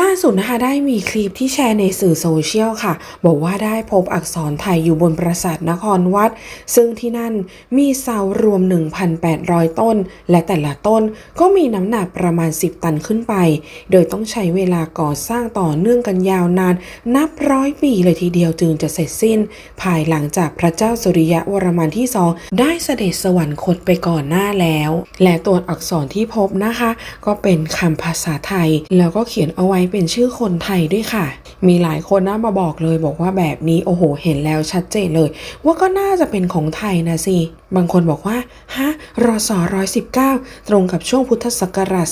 ล่าสุดนะคะได้มีคลิปที่แชร์ในสื่อโซเชียลค่ะ บอกว่าได้พบอักษรไทยอยู่บนปราสาทนครวัด ซึ่งที่นั่นมีเสารวม 1,800 ต้น และแต่ละต้นก็มีน้ำหนักประมาณ 10 ตันขึ้นไป โดยต้องใช้เวลาก่อสร้างต่อเนื่องกันยาวนาน นับร้อยปีเลยทีเดียวจึงจะเสร็จสิ้น ภายหลังจากพระเจ้าสุริยะวรมันที่สองได้เสด็จสวรรคตไปก่อนหน้าแล้ว และตัวอักษรที่พบนะคะ ก็เป็นคำภาษาไทยแล้วก็เขียนเอาไว้เป็นชื่อคนไทยด้วยค่ะ มีหลายคนนะมาบอกเลยบอกว่าแบบนี้โอ้โห เห็นแล้วชัดเจนเลย ว่าก็น่าจะเป็นของไทยนะสิบางคนบอกว่า ฮะ รอสอ119 ตรงกับช่วงพุทธศักราช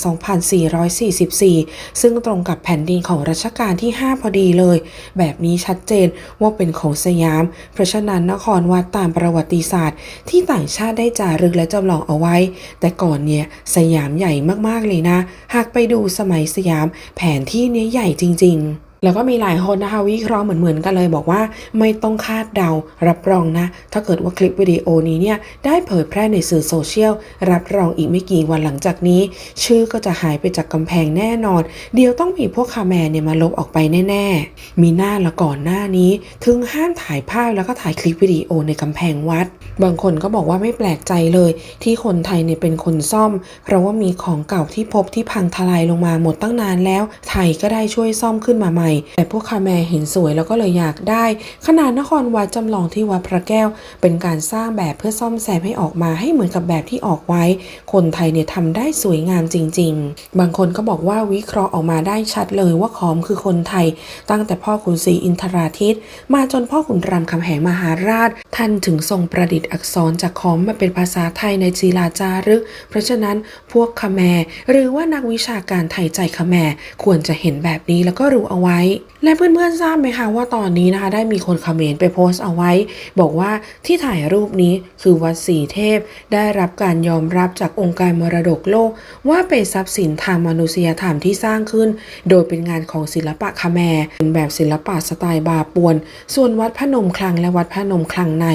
2444 ซึ่งตรงกับแผ่นดินของรัชกาลที่ 5 พอดีเลย แบบนี้ชัดเจนว่าเป็นของสยาม เพราะฉะนั้นนครวัดตามประวัติศาสตร์ ที่ต่างชาติได้จารึกและจำลองเอาไว้ แต่ก่อนเนี่ย สยามใหญ่มากๆเลยนะ หากไปดูสมัยสยาม แผนที่เนี้ยใหญ่จริง ๆ แล้วก็มีหลายคนนะคะวิเคราะห์เหมือนๆกันเลยบอกว่าไม่ต้องคาดเดารับรองนะ ถ้าเกิดว่าคลิปวิดีโอนี้เนี่ยได้เผยแพร่ในสื่อโซเชียลรับรองอีกไม่กี่วันหลังจากนี้ ชื่อก็จะหายไปจากกำแพงแน่นอน เดี๋ยวต้องมีพวกคาแมนเนี่ยมาลบออกไปแน่ ๆ มีหน้าละก่อนหน้านี้ ถึงห้ามถ่ายภาพแล้วก็ถ่ายคลิปวิดีโอในกำแพงวัด บางคนก็บอกว่าไม่แปลกใจเลย ที่คนไทยเนี่ยเป็นคนซ่อม เพราะว่ามีของเก่าที่พบที่พังทลายลงมาหมดตั้งนานแล้ว ไทยก็ได้ช่วยซ่อมขึ้นมาใหม่แต่พวกคาแมเห็นสวยแล้วก็เลยอยากได้ ขนาดนครวัดจำลองที่วัดพระแก้ว เป็นการสร้างแบบเพื่อซ่อมแซมให้ออกมาให้เหมือนกับแบบที่ออกไว้ คนไทยเนี่ยทำได้สวยงามจริง ๆ บางคนก็บอกว่าวิเคราะห์ออกมาได้ชัดเลยว่าขอมคือคนไทย ตั้งแต่พ่อขุนศรีอินทราทิต มาจนพ่อขุนรามคำแหงมหาราช ท่านถึงทรงประดิษฐ์อักษรจากขอมมาเป็นภาษาไทยในศิลาจารึก เพราะฉะนั้นพวกคแมหรือว่านักวิชาการไทยใจคแมควรจะเห็นแบบนี้แล้วก็รู้เอาไว้และเพื่อนๆทราบไหมคะว่าตอนนี้นะคะ ได้มีคนคอมเมนต์ไปโพสต์เอาไว้ บอกว่าที่ถ่ายรูปนี้คือวัดสีเทพ ได้รับการยอมรับจากองค์การมรดกโลก ว่าเป็นทรัพย์สินทางมนุษยธรรมที่สร้างขึ้น โดยเป็นงานของศิลปะคแมร์เป็นแบบศิลปะสไตล์บาปวน ส่วนวัดพระนมคลังและวัดพระนมคลังใน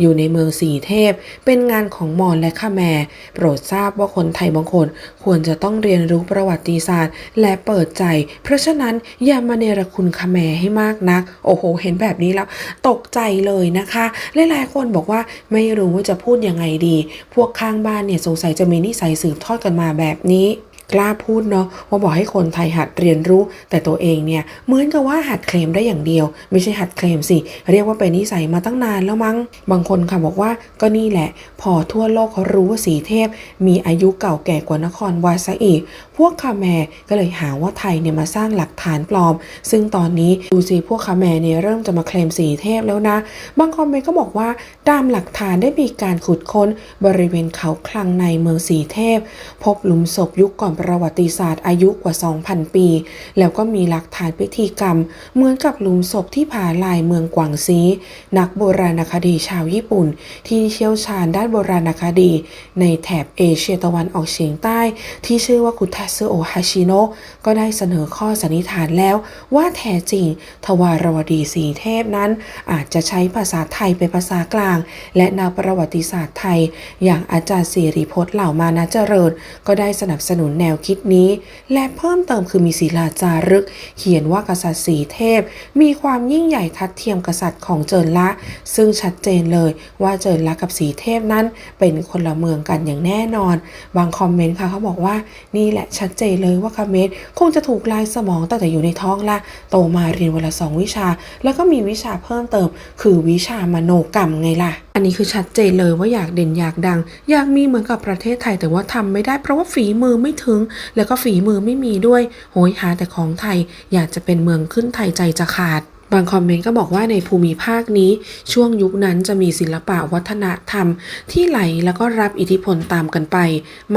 อยู่ในเมืองสีเทพ เป็นงานของมอญและคแมร์โปรดทราบว่าคนไทยบางคน ควรจะต้องเรียนรู้ประวัติศาสตร์ และเปิดใจ เพราะฉะนั้นอย่ามาเนรคุณคแมให้มากนัก โอ้โห เห็นแบบนี้แล้ว ตกใจเลยนะคะหลายๆคนบอกว่าไม่รู้ว่าจะพูดยังไงดี พวกข้างบ้านเนี่ยสงสัยจะมีนิสัยสืบทอดกันมาแบบนี้ กล้าพูดเนาะว่าบอกให้คนไทยหัดเรียนรู้ แต่ตัวเองเนี่ยเหมือนกับว่าหัดเคลมได้อย่างเดียว ไม่ใช่หัดเคลมสิ เรียกว่าเป็นนิสัยมาตั้งนานแล้วมั้ง บางคนค่ะบอกว่าก็นี่แหละ พอทั่วโลกเขารู้ว่าสีเทพ มีอายุเก่าแก่กว่านครวาซะอีก พวกคาแมก็เลยหาว่าไทยเนี่ยมาสร้างหลักฐานปลอม ซึ่งตอนนี้ดูสิพวกคาแมเนี่ยเริ่มจะมาเคลมสีเทพแล้วนะ บางคอมเมนต์ก็บอกว่าตามหลักฐานได้มีการขุดค้นบริเวณเขาคลังในเมืองสีเทพ พบหลุมศพยุคก่อนประวัติศาสตร์อายุกว่า 2,000 ปี แล้วก็มีหลักฐานพิธีกรรม เหมือนกับหลุมศพที่ผาลายเมืองกวางซี นักโบราณคดีชาวญี่ปุ่น ที่เชี่ยวชาญด้านโบราณคดี ในแถบเอเชียตะวันออกเฉียงใต้ ที่ชื่อว่าคุทาซึโอฮาชิโนะก็ได้เสนอข้อสันนิษฐานแล้ว ว่าแท้จริง ทวารวดีสีเทพนั้น อาจจะใช้ภาษาไทยเป็นภาษากลาง และนักประวัติศาสตร์ไทย อย่างอาจารย์สิริพจน์เหล่ามานะเจริญ ก็ได้สนับสนุนแนววคิดนี้ และเพิ่มเติมคือมีศิลาจารึก เขียนว่ากษัตริย์สีเทพ มีความยิ่งใหญ่ทัดเทียมกษัตริย์ของเจินละ ซึ่งชัดเจนเลยว่าเจินละกับสีเทพนั้น เป็นคนละเมืองกันอย่างแน่นอน บางคอมเมนต์ค่ะเขาบอกว่านี่แหละชัดเจนเลยว่าคาเมสคงจะถูกลายสมองตั้งแต่อยู่ในท้องละโตมาเรียนวันละสองวิชา แล้วก็มีวิชาเพิ่มเติม คือวิชามโนกรรมไงล่ะอันนี้คือชัดเจนเลยว่าอยากเด่นอยากดัง อยากมีเหมือนกับประเทศไทยแต่ว่าทำไม่ได้เพราะว่าฝีมือไม่ถึง แล้วก็ฝีมือไม่มีด้วย โหยหาแต่ของไทย อยากจะเป็นเมืองขึ้นไทยใจจะขาด บางคอมเมนต์ก็บอกว่าในภูมิภาคนี้ช่วงยุคนั้นจะมีศิลปะวัฒนธรรม ที่ไหลแล้วก็รับอิทธิพลตามกันไป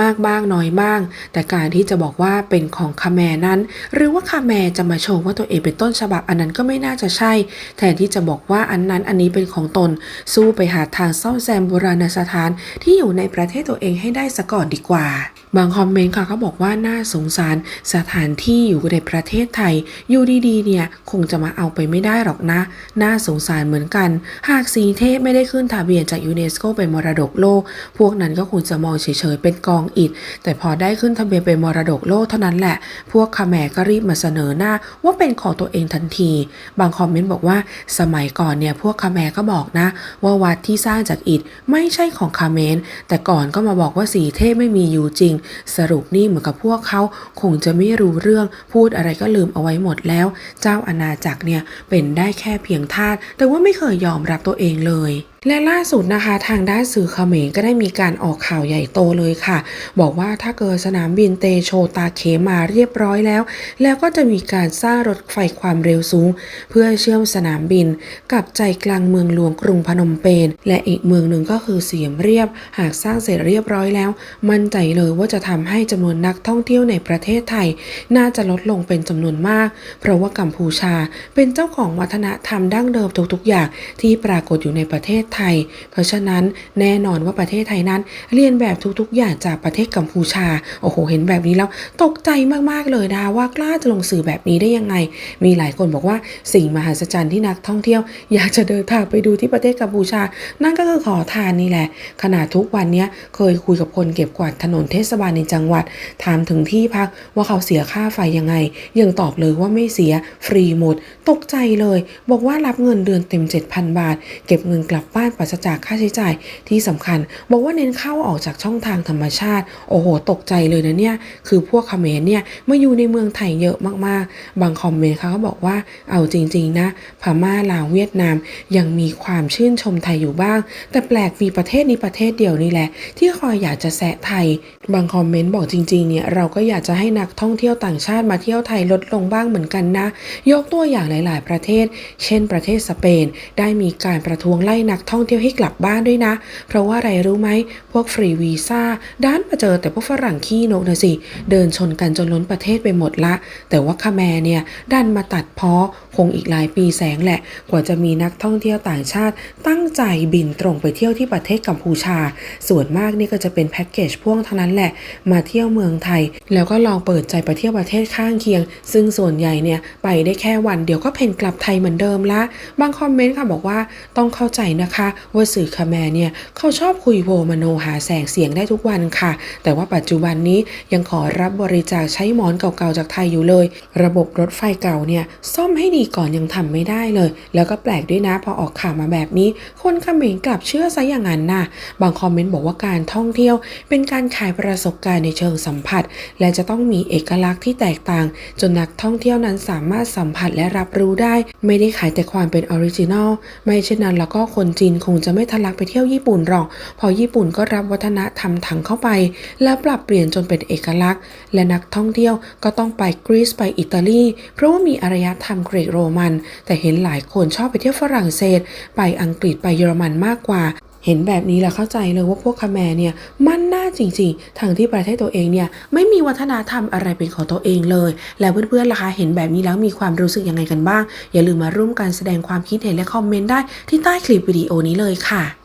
มากบ้างน้อยบ้าง แต่การที่จะบอกว่าเป็นของคาแมนั้น หรือว่าคาแมจะมาโชว์ว่าตัวเองเป็นต้นฉบับอันนั้นก็ไม่น่าจะใช่ แทนที่จะบอกว่าอันนั้นอันนี้เป็นของตน สู้ไปหาทางซ่อมแซมโบราณสถานที่อยู่ในประเทศตัวเองให้ได้ซะก่อนดีกว่า บางคอมเมนต์ค่ะเขาบอกว่าน่าสงสารสถานที่อยู่ในประเทศไทยอยู่ดีๆเนี่ยคงจะมาเอาไปไม่ได้หรอกนะ น่าสงสารเหมือนกัน หากสีเทพไม่ได้ขึ้นทะเบียนจากยูเนสโกเป็นมรดกโลก พวกนั้นก็คงจะมองเฉยๆเป็นกองอิฐ แต่พอได้ขึ้นทะเบียนเป็นมรดกโลกเท่านั้นแหละ พวกคาแมก็รีบมาเสนอหน้าว่าเป็นของตัวเองทันที บางคอมเมนต์บอกว่า สมัยก่อนเนี่ยพวกคาแมก็บอกนะ ว่าวัดที่สร้างจากอิฐไม่ใช่ของคามนแต่ก่อนก็มาบอกว่าสีเทพไม่มีอยู่จริง สรุปนี่เหมือนกับพวกเขาคงจะไม่รู้เรื่องพูดอะไรก็ลืมเอาไว้หมดแล้ว เจ้าอาณาจักรเนี่ยเป็นได้แค่เพียงทาสแต่ว่าไม่เคยยอมรับตัวเองเลย และล่าสุดนะคะ ทางด้านสื่อเขมรก็ได้มีการออกข่าวใหญ่โตเลยค่ะ บอกว่าถ้าเกิดสนามบินเตโชตาเคมาเรียบร้อยแล้ว แล้วก็จะมีการสร้างรถไฟความเร็วสูง เพื่อเชื่อมสนามบินกับใจกลางเมืองหลวงกรุงพนมเปญและอีกเมืองหนึ่งก็คือเสียมเรียบ หากสร้างเสร็จเรียบร้อยแล้ว มั่นใจเลยว่าจะทำให้จำนวนนักท่องเที่ยวในประเทศไทย น่าจะลดลงเป็นจำนวนมาก เพราะว่ากัมพูชาเป็นเจ้าของวัฒนธรรมดั้งเดิมทุกๆอย่างที่ปรากฏอยู่ในประเทศไทย เพราะฉะนั้นแน่นอนว่าประเทศไทยนั้น เรียนแบบทุกๆ อย่างจากประเทศกัมพูชา โอ้โห เห็นแบบนี้แล้วตกใจมากๆเลยนะคะว่ากล้าจะลงสื่อแบบนี้ได้ยังไง มีหลายคนบอกว่าสิ่งมหัศจรรย์ที่นักท่องเที่ยว อยากจะเดินทางไปดูที่ประเทศกัมพูชา นั่นก็คือขอทานนี่แหละ ขนาดทุกวันนี้เคยคุยกับคนเก็บกวาดถนนเทศบาลในจังหวัด ถามถึงที่พักว่าเขาเสียค่าไฟยังไง ยังตอบเลยว่าไม่เสียฟรีหมด ตกใจเลย บอกว่ารับเงินเดือนเต็ม 7,000 บาท เก็บเงินกลับบ้านปราศจากค่าใช้จ่ายที่สำคัญ บอกว่าเน้นเข้าออกจากช่องทางธรรมชาติ โอ้โห ตกใจเลยนะเนี่ย คือพวกเขมรเนี่ยมาอยู่ในเมืองไทยเยอะมากๆ บางคอมเมนต์เขาก็บอกว่าเอาจริง ๆ นะพม่าลาวเวียดนาม ยังมีความชื่นชมไทยอยู่บ้าง แต่แปลกมีประเทศนี้ประเทศเดียวนี่แหละ ที่คอยอยากจะแซะไทย บางคอมเมนต์บอกจริง ๆ เนี่ยเราก็อยากจะให้นักท่องเที่ยวต่างชาติมาเที่ยวไทยลดลงบ้างเหมือนกันนะ ยกตัวอย่างหลาย ๆ ประเทศ เช่น ประเทศสเปน ได้มีการประท้วงไล่นักท่องท่องเที่ยวให้กลับบ้านด้วยนะ เพราะว่าอะไรรู้ไหม พวกฟรีวีซ่าด้านมาเจอแต่พวกฝรั่งขี้นกนะสิ เดินชนกันจนล้นประเทศไปหมดละ แต่ว่าคาแมเนี่ยดันมาตัดเพ้อคงอีกหลายปีแสงแหละ กว่าจะมีนักท่องเที่ยวต่างชาติ ตั้งใจบินตรงไปเที่ยวที่ประเทศกัมพูชา ส่วนมากนี่ก็จะเป็นแพ็กเกจพ่วงเท่านั้นแหละ มาเที่ยวเมืองไทย แล้วก็ลองเปิดใจไปเที่ยวประเทศข้างเคียง ซึ่งส่วนใหญ่เนี่ยไปได้แค่วันเดียวก็เพนกลับไทยเหมือนเดิมละ บางคอมเมนต์ค่ะบอกว่าต้องเข้าใจนะคะว่าสื่อคาแมเนี่ยเขาชอบคุยโวมโนหาแสงเสียงได้ทุกวันค่ะ แต่ว่าปัจจุบันนี้ยังขอรับบริจาคใช้หมอนเก่าๆจากไทยอยู่เลย ระบบรถไฟเก่าเนี่ยซ่อมให้ดีก่อนยังทำไม่ได้เลย แล้วก็แปลกด้วยนะพอออกข่าวมาแบบนี้ คนเมรกลับเชื่อซะอย่างนั้นน่ะบางคอมเมนต์บอกว่าการท่องเที่ยว เป็นการขายประสบการณ์ในเชิงสัมผัส และจะต้องมีเอกลักษณ์ที่แตกต่าง จนนักท่องเที่ยวนั้นสามารถสัมผัสและรับรู้ได้ ไม่ได้ขายแต่ความเป็นออริจินอลไม่เช่นนั้นแล้วก็คนจีนคงจะไม่ทะลักไปเที่ยวญี่ปุ่นหรอกเพอญี่ปุ่นก็รับวัฒนธรรมถังเข้าไป แล้วปรับเปลี่ยนจนเป็นเอกลักษณ์ และนักท่องเที่ยวก็ต้องไปกรีซไปอิตาลี เพราะว่ามีอารยธรรมกรีกโรมัน แต่เห็นหลายคนชอบไปเที่ยวฝรั่งเศส ไปอังกฤษไปเยอรมันมากกว่า เห็นแบบนี้แล้วเข้าใจเลยว่าพวกคาแมร์เนี่ยมั่นหน้าจริงๆทางที่ประเทศตัวเองเนี่ยไม่มีวัฒนธรรมอะไรเป็นของตัวเองเลย แล้วเพื่อนๆล่ะคะเห็นแบบนี้แล้วมีความรู้สึกยังไงกันบ้าง อย่าลืมมาร่วมกันแสดงความคิดเห็นและคอมเมนต์ได้ที่ใต้คลิปวิดีโอนี้เลยค่ะ